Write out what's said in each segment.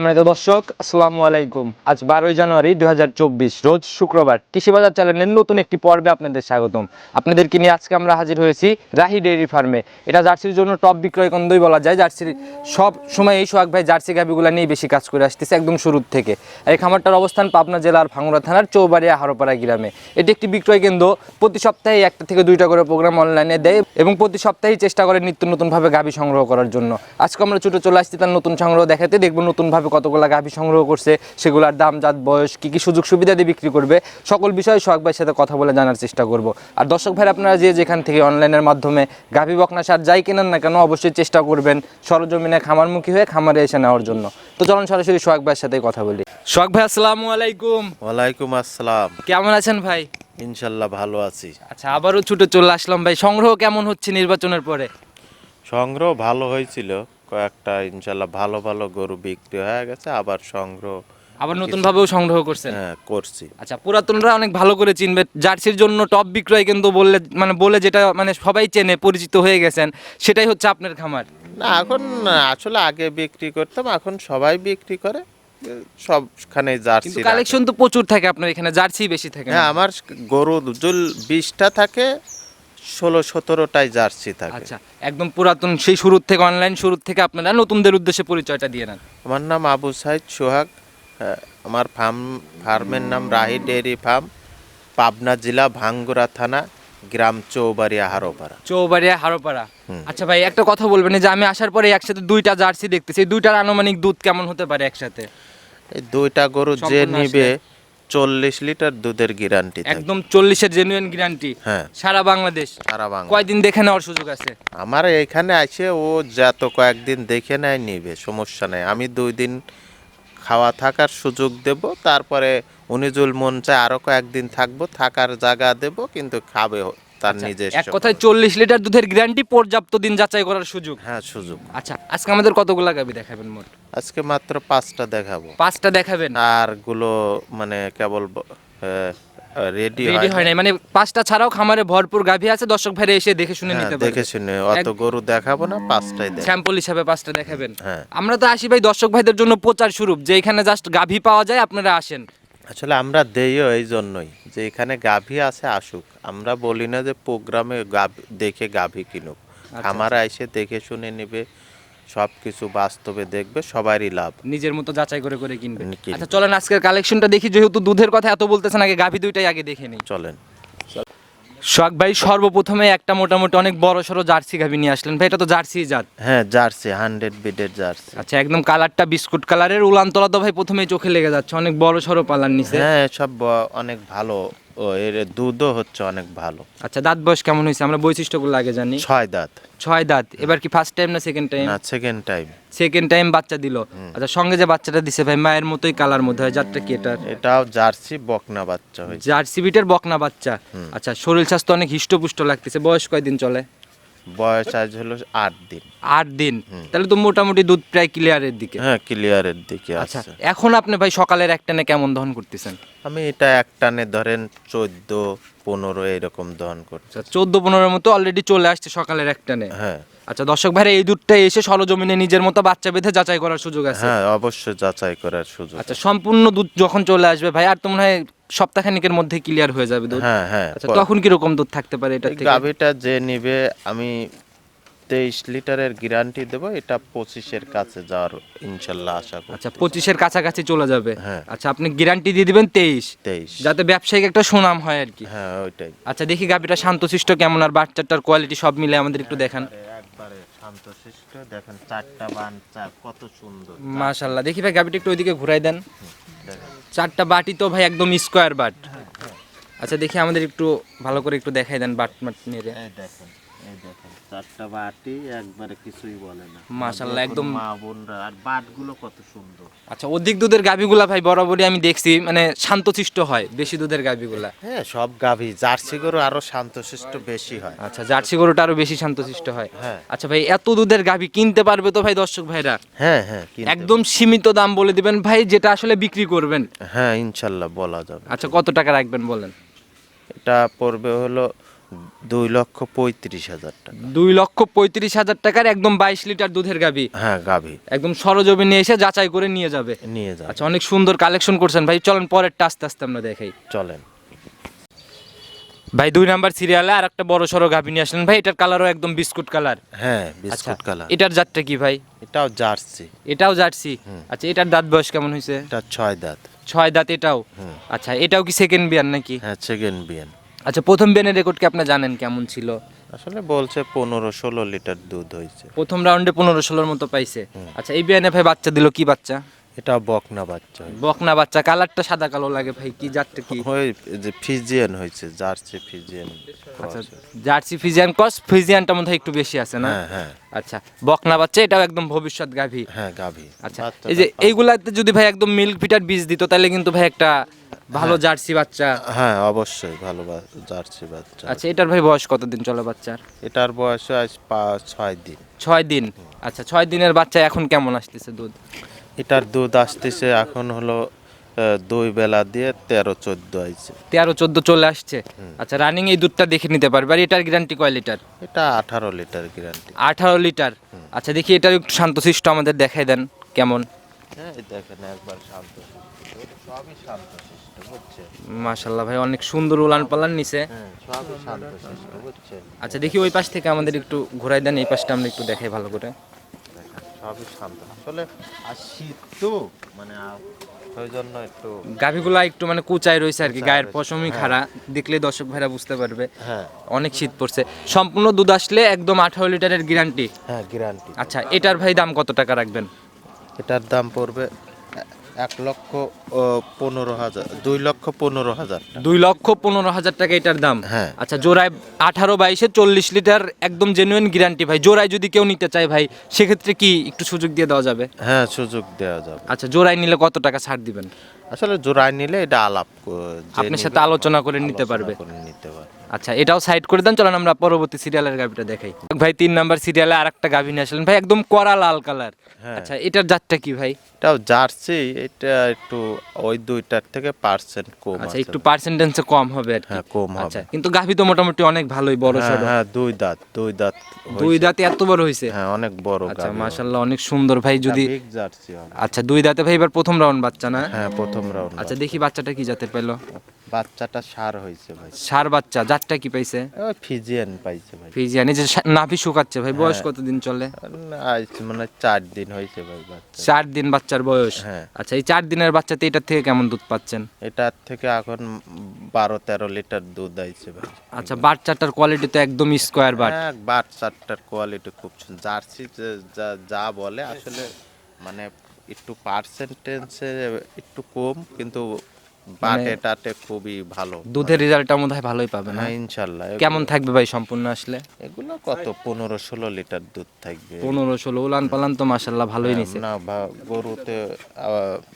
সম্মানিত দর্শক, আসসালামু আলাইকুম। আজ বারোই জানুয়ারি দু হাজার চব্বিশ, রোজ শুক্রবার কৃষি বাজার চ্যানেলের নতুন একটি পর্বে আপনাদের স্বাগতম। আপনাদেরকে নিয়ে আজকে আমরা হাজির হয়েছি রাহি ডেইরি ফার্মে। এটা জার্সির জন্য টপ বিক্রয় কেন্দ্রই বলা যায়। জার্সির সব সময় এই সোহাগ ভাই জার্সি গাভিগুলো নিয়ে বেশি কাজ করে আসতেছে একদম শুরুর থেকে। এই খামারটার অবস্থান পাবনা জেলার ভাঙড়া থানার চৌবাড়িয়া হারোপাড়া গ্রামে। এটি একটি বিক্রয় কেন্দ্র। প্রতি সপ্তাহে একটা থেকে দুইটা করে প্রোগ্রাম অনলাইনে দেয় এবং প্রতি সপ্তাহেই চেষ্টা করে নিত্য নতুনভাবে গাভি সংগ্রহ করার জন্য। আজকে আমরা ছোটো চলে আসছি তার নতুন সংগ্রহ দেখাতে। দেখব নতুনভাবে কতগুলো গাভি সংগ্রহ করছে সেগুলোর দাম জাত বয়স কী কী সুযোগ সুবিধা দিয়ে বিক্রি করবে সকল বিষয়ে সোহাগ ভাইয়ের সাথে কথা বলে জানার চেষ্টা করব। আর দর্শক ভাই আপনারা যে যেখান থেকে অনলাইনের মাধ্যমে গাভি বকনা সার যাই কেনেন না কেন অবশ্যই চেষ্টা করবেন সরজমিনে খামারমুখী হয়ে খামারে এসে নেওয়ার জন্য। তো চলুন সরাসরি সোহাগ ভাইয়ের সাথে কথা বলি। সোহাগ ভাই আসসালামু আলাইকুম। ওয়ালাইকুম আসসালাম। কেমন আছেন ভাই? ইনশাল্লাহ ভালো আছি। আচ্ছা আবারও ছুটে চলে আসলাম ভাই। সংগ্রহ কেমন হচ্ছে নির্বাচনের পরে? সংগ্রহ ভালো হয়েছিল। কয়েকটা ইনশাল্লাহ ভালো ভালো গরু বিক্রি হয়ে গেছে আবার সংগ্রহ আবার নতুন ভাবেও সংগ্রহ করছেন? হ্যাঁ করছি। আচ্ছা পুরাতনরা অনেক ভালো করে চিনবে জার্সির জন্য টপ বিক্রয় কিন্তু বললে মানে বলে যেটা মানে সবাই চেনে পরিচিত হয়ে গেছেন সেটাই হচ্ছে আপনার খামার। না এখন আসলে আগে বিক্রি করতাম এখন সবাই বিক্রি করে সবখানে জার্সি কিন্তু কালেকশন তো প্রচুর থাকে আপনার এখানে জার্সি বেশি থাকে? হ্যাঁ আমার গরু জুল বিশটা থাকে ষোলো সতেরোটাই জার্সি থাকে। আচ্ছা একদম পুরাতন সেই শুরুর থেকে অনলাইন শুরুর থেকে আপনারা নতুনদের উদ্দেশ্যে পরিচয়টা দিয়ে নেন। আমার নাম আবু সাইদ সোহাগ আমার ফার্ম ফার্মের নাম রাহি ডেয়ারি ফার্ম পাবনা জেলা ভাঙ্গুরা থানা গ্রাম চৌবাড়িয়া হারোপাড়া। চৌবাড়িয়া হারোপাড়া। আচ্ছা ভাই একটা কথা বলবেন যে আমি আসার পরে একসাথে দুইটা জার্সি দেখতেছি এই দুইটার আনুমানিক দুধ কেমন হতে পারে একসাথে? এই দুইটা গরু যে সম্পূর্ণ নিবে চল্লিশ লিটার দুধের গ্যারান্টি একদম চল্লিশের জেনুইন গ্যারান্টি হ্যাঁ। সারা বাংলাদেশ। সারা বাংলা কয়দিন দেখে নেওয়ার সুযোগ আছে? আমার এখানে আছে ও যত কয়েকদিন দেখে নেয় নিবে সমস্যা নেই। আমি দুই দিন খাওয়া থাকার সুযোগ দেব তারপরে উনিজুল মন চায় আরও কয়েকদিন থাকব থাকার জায়গা দেব কিন্তু খাবে তার নিজের এক কথায় চল্লিশ লিটার দুধের গ্যারান্টি পর্যাপ্ত দিন যাচাই করার সুযোগ। হ্যাঁ সুযোগ। আচ্ছা আজকে আমাদের কতগুলা গাবি দেখাবেন মোট? আজকে মাত্র পাঁচটা দেখাবো। পাঁচটা দেখাবেন? আরগুলো মানে কেবল রেডি রেডি হয় নাই। মানে পাঁচটা ছাড়াও খামারে ভরপুর গাভী আছে দর্শক ভাইরা এসে দেখে শুনে নিতে পারবে। হ্যাঁ, দেখে শুনে। অত গরু দেখাবো না পাঁচটাই দেখ স্যাম্পল হিসাবে পাঁচটা দেখাবেন। হ্যাঁ। আমরা তো আসি ভাই দর্শক ভাইদের জন্য প্রচার স্বরূপ যে এখানে জাস্ট গাভী পাওয়া যায় আপনারা আসেন। আসলে আমরা দেইও এই জন্যই যে এখানে গাভী আছে আসুক। আমরা বলি না যে প্রোগ্রামে গাভী দেখে গাভী কিনুক। আচ্ছা, আমার এসে দেখে শুনে নেবে সব কিছু বাস্তবে দেখবে সবারই লাভ। নিজের মতো যাচাই করে করে কিনবে। আচ্ছা চলেন আজকের কালেকশনটা দেখি। যেহেতু দুধের কথা এত বলতেছেন আগে গাভী দুইটাই আগে দেখে নিই। চলেন। সোহাগ ভাই সর্বপ্রথমে একটা মোটামুটি অনেক বড় সড়ো জার্সি গাভী নিয়ে আসলেন। ভাই এটা তো জার্সি জাত। হ্যাঁ জার্সি হান্ড্রেড বিডের জার্সি। আচ্ছা একদম কালারটা বিস্কুট কালারের। উলানতলা তো ভাই প্রথমেই চোখে লেগে যাচ্ছে। অনেক বড় সড়ো পালার নিচে। হ্যাঁ সব অনেক ভালো ও এর দুধও হচ্ছে অনেক ভালো। আচ্ছা দাঁত বয়স কেমন হয়েছে? আমরা বৈশিষ্ট্যগুলো আগে জানি। ছয় দাঁত। ছয় দাঁত। এবার কি ফার্স্ট টাইম না সেকেন্ড টাইম না সেকেন্ড টাইম সেকেন্ড টাইম বাচ্চা দিল। আচ্ছা সঙ্গে যে বাচ্চাটা দিছে ভাই মায়ের মতোই কালার মধ্যে হয়। জাতটা কি এটার? এটাও জার্সি বকনা বাচ্চা হয়েছে। জার্সি বিটের বকনা বাচ্চা। আচ্ছা শরীর স্বাস্থ্য অনেক হিষ্টপুষ্ট লাগতেছে। বয়স কয়দিন চলে? বয়স আজ হলো আট দিন। আট দিন? তাহলে তো মোটামুটি দুধ প্রায় ক্লিয়ারের দিকে। হ্যাঁ ক্লিয়ারের দিকে আচ্ছা এখন আপনি ভাই সকালের একটানে কেমন দহন করতেছেন? আমি এটা একটানে ধরেন চোদ্দ পনেরো এরকম দহন করছি। আচ্ছা চোদ্দ পনেরোর মতো অলরেডি চলে আসছে সকালের একটানে হ্যাঁ। আচ্ছা দর্শক ভাইরা এই দুধটা এসে সরজমিনে নিজের মতো বাচ্চা বেঁধে যাচাই করার সুযোগ আছে? হ্যাঁ অবশ্যই যাচাই করার সুযোগ আচ্ছা সম্পূর্ণ দুধ যখন চলে আসবে ভাই আর তো মনে হয় সপ্তাহখানিকের মধ্যে ক্লিয়ার হয়ে যাবে দুধ। হ্যাঁ হ্যাঁ আচ্ছা তখন কীরকম দুধ থাকতে পারে এটা থেকে? গাভীটা যে নিবে আমি তেইশ লিটারের গ্যারান্টি দেবো এটা পঁচিশের কাছে যাওয়ার ইনশাল্লাহ আশা করি আচ্ছা পঁচিশের কাছাকাছি চলে যাবে। হ্যাঁ। আচ্ছা আপনি গ্যারান্টি দিয়ে দিবেন তেইশ। তেইশ। যাতে ব্যবসায়িক একটা সুনাম হয় আর কি। হ্যাঁ ওইটাই। আচ্ছা দেখি গাভিটা শান্তশিষ্ট কেমন আর বাচ্চাটার কোয়ালিটি সব মিলে আমাদের একটু দেখান। একবারে শান্তশিষ্ট দেখেন চারটা বান চার কত সুন্দর। মাশাল্লাহ দেখি ভাই গাভিটা একটু ওইদিকে ঘুরাই দেন। দেখেন। চারটা বাটি তো ভাই একদম স্কোয়ার বাট। আচ্ছা দেখি আমাদের একটু ভালো করে একটু দেখাই দেন বাট মাট নিয়ে দেখেন। এই দেখেন চারটা বাটি একবারে কিছুই বলে না। মাশাআল্লাহ, একদম- মা বোনরা আর বাটগুলো কত সুন্দর। আচ্ছা অধিক দুধের গাভিগুলা ভাই বরাবরই আমি দেখছি মানে শান্তশিষ্ট হয় বেশি দুধের গাভিগুলা। হ্যাঁ সব গাভী জার্সি গরু আরও শান্তশিষ্ট বেশি হয়। আচ্ছা জার্সি গরুটা আরও বেশি শান্তশিষ্ট হয়। হ্যাঁ। আচ্ছা ভাই এত দুধের গাভি কিনতে পারবে তো ভাই দর্শক ভাইরা? হ্যাঁ হ্যাঁ একদম সীমিত দাম বলে দিবেন ভাই যেটা আসলে বিক্রি করবেন। হ্যাঁ ইনশাল্লাহ বলা যাবে। আচ্ছা কত টাকা রাখবেন বলেন? এটা পড়বে হলো দুই লক্ষ পঁয়ত্রিশ হাজার টাকা। দুই লক্ষ পঁয়ত্রিশ হাজার টাকার একদম বাইশ লিটার দুধের গাভী। হ্যাঁ গাভী। একদম সরজমিনে এসে যাচাই করে নিয়ে যাবে। নিয়ে যান আচ্ছা অনেক সুন্দর কালেকশন করছেন। ভাই চলেন পরেরটা আস্তে আস্তে আমরা দেখাই। চলেন। ভাই দুই নাম্বার সিরিয়ালে আর একটা বড় সড়ো গাভী নিয়ে আসলেন। ভাই এটার কালারও একদম বিস্কুট কালার হ্যাঁ আচ্ছা বিস্কুট কালার এটার জাতটা কি ভাই? এটাও জার্সি। এটাও জার্সি? আচ্ছা এটার দাঁত বয়স কেমন হয়েছে? এটা ছয় দাঁত। ছয় দাঁত এটাও? আচ্ছা এটাও কি সেকেন্ড বিয়ার নাকি? হ্যাঁ সেকেন্ড বিয়ান আচ্ছা প্রথম বিয়ানের রেকর্ড কি আপনি জানেন কেমন ছিল? আসলে বলছে পনেরো ষোলো লিটার দুধ হয়েছে। প্রথম রাউন্ডে পনেরো ষোলোর মতো পাইছে। আচ্ছা এই বিয়ানে ভাই বাচ্চা দিল কি বাচ্চা? এটা বকনা বাচ্চা। বকনা বাচ্চা কালারটা সাদা কালো লাগে ভাই কি জাতটা কি? ওই যে ফিজিয়ান হয়েছে জার্সি ফিজিয়ান। আচ্ছা জার্সি ফিজিয়ান কস ফিজিয়ানটা মধ্যে একটু বেশি আছে না? হ্যাঁ হ্যাঁ। আচ্ছা বকনা বাচ্চা এটাও একদম ভবিষ্যৎ গাভী। হ্যাঁ গাভী। আচ্ছা এই যে এইগুলাতে যদি ভাই একদম মিল্ক ভিটার বীজ দিত তাহলে কিন্তু ভাই একটা ভালো জার্সি বাচ্চা। হ্যাঁ অবশ্যই ভালো বা- জার্সি বাচ্চা। আচ্ছা এটার ভাই বয়স কতদিন চলে বাচ্চার? এটার বয়স আজ পাঁচ ছয় দিন। ছয় দিন? আচ্ছা ছয় দিনের বাচ্চা এখন কেমন আসতেছে দুধ? এটার দুধ আসতেছে এখন হলো আহ, দুই বেলা দিয়ে তেরো চোদ্দ আইছে। তেরো চোদ্দ চলে আসছে? আচ্ছা রানিং এই দুধটা দেখে নিতে পারবে। আর এটার গ্যারান্টি কয় লিটার? এটা আঠারো লিটার গ্যারান্টি আঠারো লিটার? আচ্ছা দেখি এটার একটু শান্ত শান্তশিষ্ট আমাদের দেখাই দেন কেমন? হ্যাঁ এই দেখেন একবার শান্ত সবই শান্ত মাশাল্লাহ ভাই অনেক সুন্দর উলান পালান নিচে হ্যাঁ আচ্ছা দেখি ওই পাশ থেকে আমাদের একটু ঘোরাই দেন এই পাশটা আমরা একটু দেখাই ভালো করে। দেখেন, সবই শান্ত। আসলে আর শীত তো মানে ওই জন্য একটু গাভিগুলা একটু মানে কুচাই রয়েছে আর কি গায়ের পশমই খাড়া দেখলে দর্শক ভাইরা বুঝতে পারবে। হ্যাঁ। অনেক শীত পড়ছে। সম্পূর্ণ দুধ আসলে একদম আঠারো লিটারের গ্যারান্টি হ্যাঁ গ্যারান্টি আচ্ছা এটার ভাই দাম কত টাকা রাখবেন? এটার দাম পড়বে এক লক্ষ পনেরো হাজার দুই লক্ষ পনেরো হাজার টাকা। দুই লক্ষ পনেরো হাজার টাকা এটার দাম? হ্যাঁ। আচ্ছা জোড়ায় আঠারো বাইশে চল্লিশ লিটার একদম জেনুইন গ্যারান্টি ভাই। জোড়ায় যদি কেউ নিতে চায় ভাই সেক্ষেত্রে কি একটু সুযোগ দিয়ে দেওয়া যাবে? হ্যাঁ সুযোগ দেওয়া যাবে। আচ্ছা জোড়ায় নিলে কত টাকা ছাড় দিবেন? আসলে জোড়ায় নিলে এটা আলাপ আপনার সাথে আলোচনা করে নিতে পারবে। আচ্ছা এটাও সাইড করে দেন চলেন আমরা পরবর্তী সিরিয়ালের গাভিটা দেখাই। ভাই তিন নাম্বার সিরিয়ালে আর একটা গাভি নিয়ে আসলেন। ভাই একদম কড়া লাল কালার হ্যাঁ। আচ্ছা এটার জাতটা কি ভাই? এটাও জার্সি এটা একটু ওই দুইটার থেকে পার্সেন্ট কম আচ্ছা একটু পার্সেন্টেন্সে কম হবে আর কি। হ্যাঁ কম হবে। আচ্ছা কিন্তু গাভি তো মোটামুটি অনেক ভালোই বড় হ্যাঁ, হ্যাঁ দুই দাঁত দুই দাঁত দুই। দাঁতে এত বড় হয়েছে? হ্যাঁ অনেক বড় আচ্ছা গাভী মাশাল্লাহ অনেক সুন্দর ভাই যদি আচ্ছা দুই দাঁতে ভাই এবার প্রথম রাউন্ড বাচ্চা না? হ্যাঁ প্রথম রাউন্ড আচ্ছা দেখি বাচ্চাটা কি জাতের পেল বাচ্চাটা সার হয়েছে ভাই। সার বাচ্চা জাতটা কি পাইছে? ফিজিয়ান পাইছে ভাই। ফিজিয়ান এই যে নাভি শুকাচ্ছে ভাই বয়স হ্যাঁ। কতদিন চলে? মানে চার দিন হয়েছে ভাই বাচ্চা। চার দিন বাচ্চার বয়স? হ্যাঁ। আচ্ছা এই চার দিনের বাচ্চাতে এটার থেকে কেমন দুধ পাচ্ছেন? এটার থেকে এখন বারো তেরো লিটার দুধ আইছে ভাই। আচ্ছা বাচ্চাটার কোয়ালিটি তো একদম স্কোয়ার বাট বাচ্চাটার কোয়ালিটি খুব সুন্দর জার্সি যা- যা বলে আসলে মানে একটু পার্সেন্টেজে একটু কম কিন্তু বাটে টাটে খুবই ভালো। দুধের রেজাল্টটা মনে হয় ভালোই পাবে না? হ্যাঁ ইনশাল্লাহ। কেমন থাকবে ভাই সম্পূর্ণ আসলে? এগুলো কত? পনেরো ষোলো লিটার দুধ থাকবে। পনেরো ষোলো উলান পালান তো মাসাল্লাহ ভালোই নিছে। না বা- গরুতে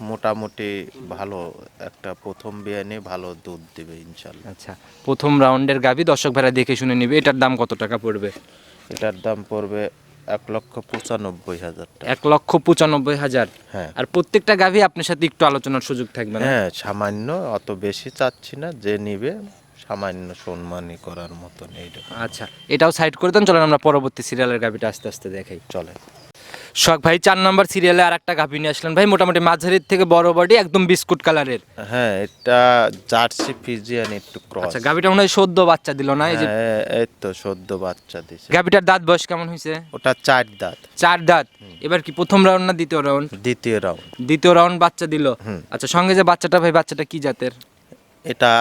মোটামুটি ভালো একটা প্রথম বিয়ানে ভালো দুধ দিবে ইনশাল্লাহ। আচ্ছা প্রথম রাউন্ডের গাভি দর্শক ভাড়া দেখে শুনে নিবে এটার দাম কত টাকা পড়বে? এটার দাম পড়বে এক লক্ষ পঁচানব্বই হাজার এক লক্ষ পঁচানব্বই হাজার? হ্যাঁ। আর প্রত্যেকটা গাভী আপনার সাথে একটু আলোচনার সুযোগ থাকবে হ্যাঁ সামান্য অত বেশি চাচ্ছি না যে নিবে সামান্য সম্মানই করার মতন এইরকম আচ্ছা এটাও সাইড করে দেন চলেন আমরা পরবর্তী সিরিয়ালের গাভীটা আস্তে আস্তে দেখাই। চলে শখ ভাই চার নাম্বার সিরিয়ালে আর একটা গাভি নিয়ে আসলেন। ভাই মোটামুটি মাঝারির থেকে বড় বডি একদম বিস্কুট কালারের। হ্যাঁ এটা জার্সি ফিজিয়ান একটু ক্রস আচ্ছা গাভিটা মনে হয় সদ্য বাচ্চা দিল না এই যে হ্যাঁ, এই তো সদ্য বাচ্চা দিছে। গাভিটার দাঁত বয়স কেমন হয়েছে? ওটা চার দাঁত। চার দাঁত। এবার কি প্রথম রাউন্ড না দ্বিতীয় রাউন্ড দ্বিতীয় রাউন্ড দ্বিতীয় রাউন্ড বাচ্চা দিল। আচ্ছা সঙ্গে যে বাচ্চাটা ভাই বাচ্চাটা কি জাতের? এটা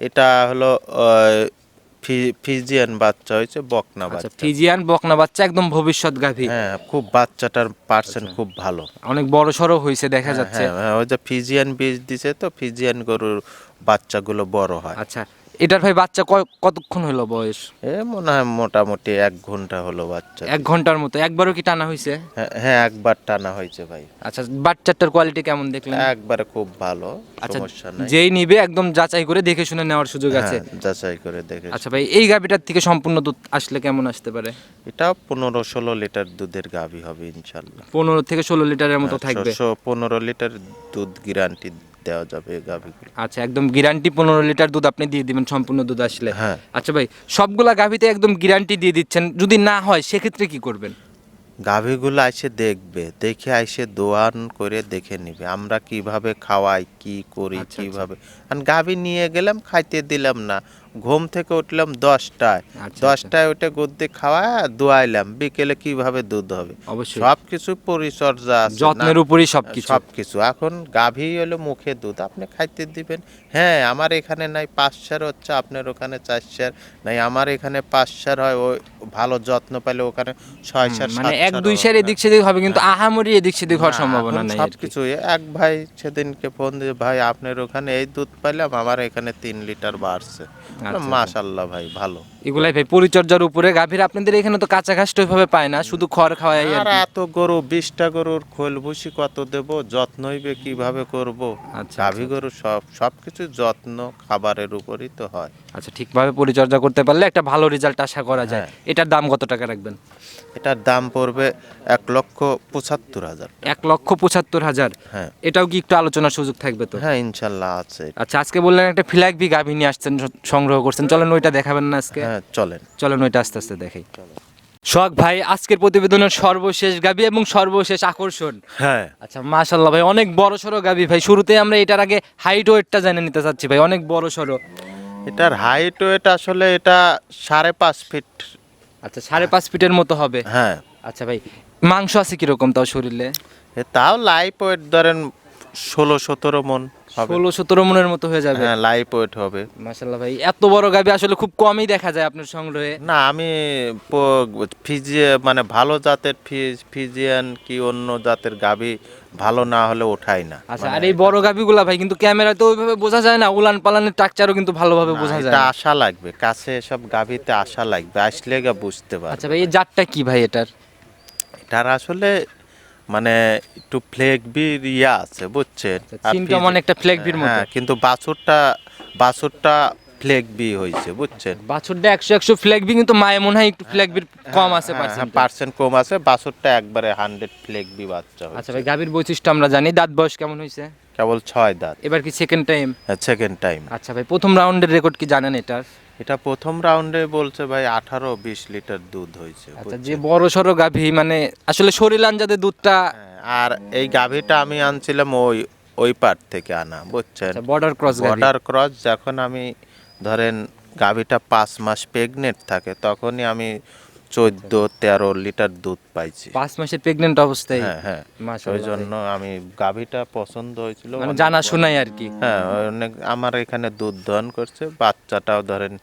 এটা হলো ফিজিয়ান বাচ্চা হয়েছে বকনা আচ্ছা বাচ্চা। ফিজিয়ান বকনা বাচ্চা একদম ভবিষ্যৎ গাভী হ্যাঁ খুব বাচ্চাটার পার্সেন্ট খুব ভালো। অনেক বড় সড়ো হয়েছে দেখা হ্যাঁ, যাচ্ছে। হ্যাঁ, ওই যে ফিজিয়ান বীজ দিছে তো ফিজিয়ান গরুর বাচ্চাগুলো বড় হয়। আচ্ছা এটার ভাই বাচ্চা কতক্ষণ হলো বয়স? এ মনে হয় মোটামুটি এক ঘণ্টা হলো বাচ্চা। এক ঘণ্টার মতো। একবারও কি টানা হয়েছে হ্যাঁ, হ্যাঁ একবার টানা হয়েছে ভাই। আচ্ছা বাচ্চাটার কোয়ালিটি কেমন দেখলেন? একবারে খুব ভালো আচ্ছা সমস্যা নাই। যেই নিবে একদম যাচাই করে দেখে শুনে নেওয়ার সুযোগ আছে। হ্যাঁ, যাচাই করে দেখে আচ্ছা ভাই এই গাভিটার থেকে সম্পূর্ণ দুধ আসলে কেমন আসতে পারে? এটা পনেরো ষোলো লিটার দুধের গাভী হবে ইনশাল্লাহ। পনেরো থেকে ষোলো লিটারের মতো থাকবে। পনেরো লিটার দুধ গ্যারান্টি দেওয়া যাবে গাভী গাভীগুলো আচ্ছা একদম গ্যারান্টি পনেরো লিটার দুধ আপনি দিয়ে দিবেন সম্পূর্ণ দুধ আসলে। হ্যাঁ। আচ্ছা ভাই সবগুলা গাভীতে একদম গ্যারান্টি দিয়ে দিচ্ছেন যদি না হয় সেক্ষেত্রে কি করবেন? গাভীগুলো এসে দেখবে দেখে এসে দোয়ান করে দেখে নিবে আমরা কীভাবে খাওয়াই কি করি আচ্ছা, কীভাবে। আর গাভী নিয়ে গেলাম খাইতে দিলাম না ঘুম থেকে উঠলাম দশটায়। আচ্ছা, দশটায় উঠে গদ্দি খাওয়া দোয়াইলাম বিকেলে কীভাবে দুধ হবে? অবশ্যই। সব কিছু পরিচর্যা যত্নের উপরই সবকিছু। সবকিছু। এখন গাভী হলো মুখে দুধ। আপনি খাইতে দিবেন। হ্যাঁ আমার এখানে নাই পাঁচ সার হচ্ছে আপনার ওখানে চার সার নাই। আমার এখানে পাঁচ সার হয় ওই ভালো যত্ন পেলে ওখানে ছয় সার মানে এক দুই সার এদিক সেদিক হবে কিন্তু আহামরি এদিক সেদিক হওয়ার সম্ভাবনা নাই সবকিছু। এক ভাই সেদিনকে ফোন দিয়ে ভাই আপনার ওখানে এই দুধ পাইলাম আমার এখানে তিন লিটার বাড়ছে। আচ্ছা। মাশাল্লাহ ভাই ভালো। এগুলাই ভাই পরিচর্যার উপরে। গাভীর আপনাদের এখানে তো কাঁচা ঘাস তো ওইভাবে পায় না শুধু খড় খাওয়াই আর এত গরু বিশটা গরুর খোল ভুসি কত দেব যত্ন হইবে কীভাবে করব? আচ্ছা, গাভী গরু সব সবকিছু যত্ন খাবারের উপরই তো হয়। আচ্ছা ঠিকভাবে পরিচর্যা করতে পারলে একটা ভালো রেজাল্ট আশা করা যায়। হ্যাঁ। এটার দাম কত টাকা রাখবেন? এটার দাম পড়বে এক লক্ষ পঁচাত্তর হাজার এক লক্ষ পঁচাত্তর হাজার? হ্যাঁ। এটাও কি একটু আলোচনার সুযোগ থাকবে তো? হ্যাঁ ইনশাল্লাহ আছে। আচ্ছা আজকে বললেন একটা ফ্ল্যাগ গাভী নিয়ে আসছেন সংগ্রহ করছেন। চলেন ওইটা দেখাবেন না আজকে? হ্যাঁ চলেন। চলেন ওইটা আস্তে আস্তে দেখাই। শখ ভাই আজকের প্রতিবেদনের সর্বশেষ গাবি এবং সর্বশেষ আকর্ষণ। হ্যাঁ। আচ্ছা মাশাল্লাহ ভাই অনেক বড় সড়ো গাবি ভাই। শুরুতে আমরা এটার আগে হাইট ওয়েটটা জেনে নিতে চাচ্ছি ভাই অনেক বড় সড়ো এটার হাইট ওয়েট আসলে এটা সাড়ে পাঁচ ফিট আচ্ছা সাড়ে পাঁচ ফিটের মতো হবে? হ্যাঁ। আচ্ছা ভাই মাংস আছে কীরকম তাও শরীরে? তাও লাইফ ওয়েট ধরেন ষোলো সতেরো মন ষোলো সতেরো মনের মতো হয়ে যাবে? হ্যাঁ লাইফ ওয়েট হবে। মাশাল্লাহ ভাই এত বড় গাবি আসলে খুব কমই দেখা যায় আপনার সংগ্রহে। না আমি ফিজিয়ে মানে ভালো জাতের ফিজ ফিজিয়ান কি অন্য জাতের গাভী ভালো না হলে ওঠাই না। আচ্ছা আর এই বড় গাবিগুলা ভাই কিন্তু ক্যামেরাতে ওইভাবে বোঝা যায় না উলান পালানের টাকচারও কিন্তু ভালোভাবে বোঝা যায় এটা আশা লাগবে কাছে সব গাভীতে আশা লাগবে আসলে গা বুঝতে পারবে আচ্ছা ভাই এই জাতটা কি ভাই এটার? এটার আসলে মানে একটু ফ্লেক বির ইয়া আছে বুঝছেন? অনেকটা ফ্লেক বির মতো। হ্যাঁ কিন্তু বাছুরটা বাছুরটা ফ্লেক বি হয়েছে বুঝছেন? বাছুরটা একশো একশো ফ্ল্যাগ বি কিন্তু মায়ে মনে হয় একটু ফ্ল্যাগ বির কম আছে পার্সেন্ট পার্সেন্ট কম আছে বাছুরটা একবারে হান্ড্রেড ফ্লেক বি বাচ্চা আচ্ছা ভাই গাভীর বৈশিষ্ট্য আমরা জানি দাঁত বয়স কেমন হয়েছে? কেবল ছয় দাঁত। এবার কি সেকেন্ড টাইম সেকেন্ড টাইম আচ্ছা ভাই প্রথম রাউন্ডের রেকর্ড কি জানেন এটার? এটা প্রথম রাউন্ডে বলছে ভাই আঠারো বিশ লিটার দুধ হয়েছে আচ্ছা যে বড় সড়ো গাভী মানে আসলে শরীর আঞ্জাদের দুধটা হ্যাঁ, আর এই গাভীটা আমি আনছিলাম ওই ওই পার থেকে আনা বুঝছেন? বর্ডার ক্রস বর্ডার ক্রস যখন আমি ধরেন গাভীটা পাঁচ মাস প্রেগনেন্ট থাকে তখনই আমি চোদ্দ তেরো লিটার দুধ পাইছি। পাঁচ মাসের প্রেগনেন্ট অবস্থায়? হ্যাঁ হ্যাঁ। ওই জন্য আমি গাভীটা পছন্দ হয়েছিল মানে জানা শোনাই আর কি। হ্যাঁ অনেক আমার এখানে দুধ দহন করছে বাচ্চাটাও ধরেন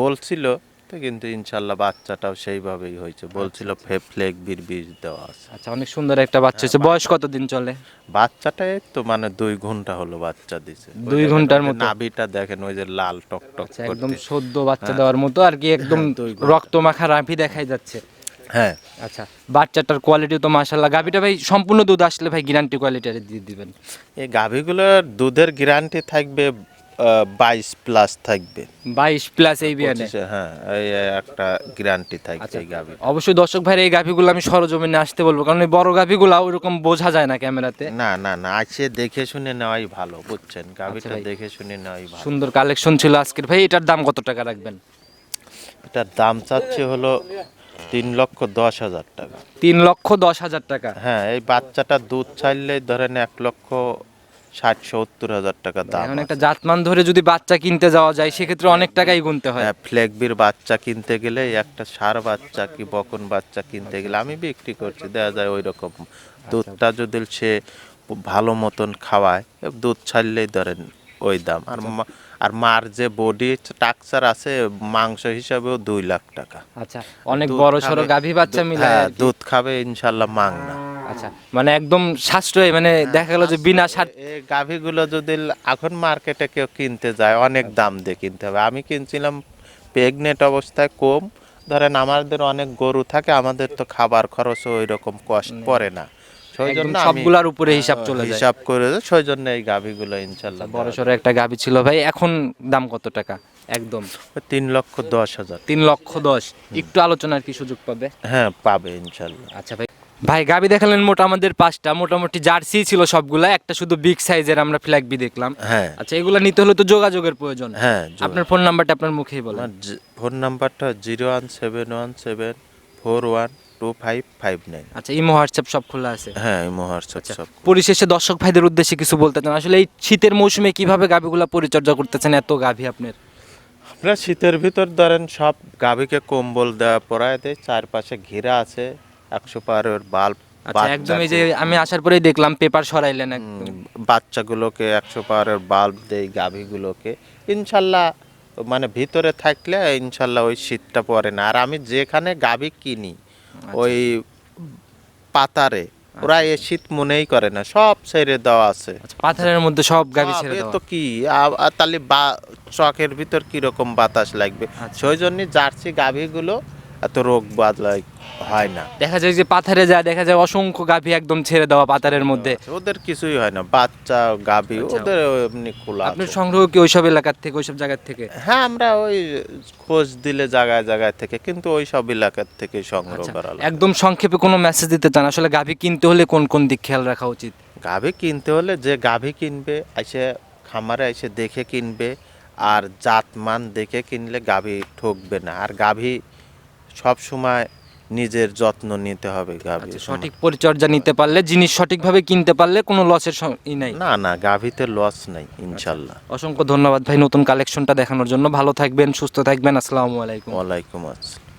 বলছিল তো কিন্তু ইনশাল্লাহ বাচ্চাটাও সেইভাবেই হয়েছে। বলছিল ফ্লেক বির বীজ দেওয়া আছে। আচ্ছা অনেক সুন্দর একটা বাচ্চা হচ্ছে বয়স কতদিন চলে? বাচ্চাটা তো মানে দুই ঘণ্টা হলো বাচ্চা দিছে। দুই ঘণ্টার মতো? নাভিটা দেখেন ওই যে লাল টক টক আচ্ছা একদম সদ্য বাচ্চা দেওয়ার মতো আর কি একদম হ্যাঁ। রক্ত মাখা রাফি দেখাই যাচ্ছে। হ্যাঁ। আচ্ছা বাচ্চাটার কোয়ালিটি তো মাশাল্লাহ গাভিটা ভাই সম্পূর্ণ দুধ আসলে ভাই গ্যারান্টি কোয়ালিটি দিয়ে দিবেন। এই গাভীগুলোর দুধের গ্যারান্টি থাকবে বাইশ প্লাস থাকবে। বাইশ প্লাস এই বিয়ানে? হ্যাঁ এই একটা গ্যারান্টি থাকবে আচ্ছা। এই গাভী অবশ্যই দর্শক ভাই এই গাভিগুলো আমি সরজমিনে আসতে বলব কারণ এই বড় গাভিগুলো ওইরকম বোঝা যায় না ক্যামেরাতে। না না না আছে দেখে শুনে নেওয়াই ভালো বুঝছেন? গাভীটা আচ্ছা দেখে শুনে নেওয়াই ভালো। সুন্দর কালেকশন ছিল আজকের। ভাই এটার দাম কত টাকা রাখবেন? এটার দাম চাচ্ছে হলো তিন লক্ষ দশ হাজার টাকা। তিন লক্ষ দশ হাজার টাকা। হ্যাঁ এই বাচ্চাটা দুধ ছাড়লে ধরেন এক লক্ষ ষাট সত্তর হাজার টাকা দাম এখন একটা জাতমান ধরে যদি বাচ্চা কিনতে যাওয়া যায় সেক্ষেত্রে অনেক টাকাই গুনতে হয়। হ্যাঁ বাচ্চা কিনতে গেলে একটা সার বাচ্চা কি বকন বাচ্চা কিনতে গেলে আমি বিক্রি করছি দেখা যায় ওই রকম দুধটা যদি সে ভালো মতন খাওয়ায় দুধ ছাড়লেই ধরেন ওই দাম। আর আর মার যে বডি স্ট্রাকচার আছে মাংস হিসাবেও দুই লাখ টাকা। আচ্ছা অনেক বড় সড়ো গাভী বাচ্চা মিলে হ্যাঁ দুধ খাবে ইনশাল্লাহ মাং না আচ্ছা মানে একদম সাশ্রয় মানে দেখা গেল যে বিনা সার এই গাভীগুলো যদি এখন মার্কেটে কেউ কিনতে যায় অনেক দাম দিয়ে কিনতে হবে। আমি কিনছিলাম প্রেগনেন্ট অবস্থায় কম। ধরেন আমাদের অনেক গরু থাকে আমাদের তো খাবার খরচও ওই রকম কষ্ট পড়ে না। সেই জন্য সবগুলার উপরে হিসাব চলে যায়। হিসাব করে সেই জন্য এই গাভীগুলো ইনশাল্লাহ বড় সড়ো একটা গাভী ছিল ভাই এখন দাম কত টাকা? একদম। তিন লক্ষ দশ হাজার। তিন লক্ষ দশ। একটু আলোচনার কি সুযোগ পাবে? হ্যাঁ পাবে ইনশাল্লাহ। আচ্ছা ভাই। ভাই গাবি দেখালেন মোটা আমাদের পাঁচটা। মোটামুটি জার্সি ছিল সবগুলা একটা শুধু বিগ সাইজের আমরা ফ্ল্যাগ বি দেখলাম। হ্যাঁ। আচ্ছা এগুলা নিতে হলে তো যোগাযোগের প্রয়োজন। হ্যাঁ আপনার ফোন নাম্বারটা আপনার মুখেই বলেন। ফোন নাম্বারটা zero one seven one seven four one two five five nine আচ্ছা ইমো হোয়াটসঅ্যাপ সব খোলা আছে। হ্যাঁ আচ্ছা সব পরিশেষে দর্শক ভাইদের উদ্দেশ্যে কিছু বলতে চান। আসলে এই শীতের মৌসুমে কীভাবে গাভিগুলা পরিচর্যা করতেছেন? এত গাভি আপনার। আমরা শীতের ভিতর ধরেন সব গাভীকে কম্বল দেওয়া পরায় দেয় চারপাশে ঘেরা আছে। একশো বাল্ব আচ্ছা একদম এই যে আমি আসার পরেই দেখলাম পেপার সরাইলেন বাচ্চাগুলোকে একশো পাওয়ারের বাল্ব দেই গাভীগুলোকে। ইনশাল্লাহ মানে ভিতরে থাকলে ইনশাল্লাহ ওই শীতটা পড়ে না। আর আমি যেখানে গাভী কিনি ওই পাতারে ওরা এ শীত মনেই করে না সব ছেড়ে দেওয়া আছে। আচ্ছা, পাথরের মধ্যে সব গাভি ছেড়ে দেওয়া। তো কি? তাহলে বা চকের ভিতর কি রকম বাতাস লাগবে? আচ্ছা। সেই জন্য জার্সি গাভীগুলো এত রোগ বাদলাই হয় না। দেখা যায় যে পাথারে যায় দেখা যায় অসংখ্য গাভি একদম ছেড়ে দেওয়া পাতারের মধ্যে। ওদের কিছুই হয় না। বাচ্চা গাভী আচ্ছা। ওদের এমনি খোলা আপনার আছে। সংগ্রহ কি ওইসব এলাকার থেকে ওইসব জায়গার থেকে? হ্যাঁ আমরা ওই খোঁজ দিলে জায়গায় জায়গায় থেকে কিন্তু ওই সব এলাকার থেকে সংগ্রহ আচ্ছা, করা। একদম সংক্ষেপে কোনো মেসেজ দিতে চান? আসলে গাভী কিনতে হলে কোন কোন দিক খেয়াল রাখা উচিত? গাভী কিনতে হলে যে গাভী কিনবে এসে খামারে এসে দেখে কিনবে আর জাতমান দেখে কিনলে গাভী ঠকবে না। আর গাভী সব সময় নিজের যত্ন নিতে হবে গাভীর আচ্ছা, সঠিক পরিচর্যা নিতে পারলে জিনিস সঠিকভাবে কিনতে পারলে কোনো লসের ই নাই? না না গাভীতে লস নাই ইনশাল্লাহ। অসংখ্য ধন্যবাদ ভাই নতুন কালেকশনটা দেখানোর জন্য। ভালো থাকবেন সুস্থ থাকবেন। আসসালামু আলাইকুম। ওয়ালাইকুম আসসালাম।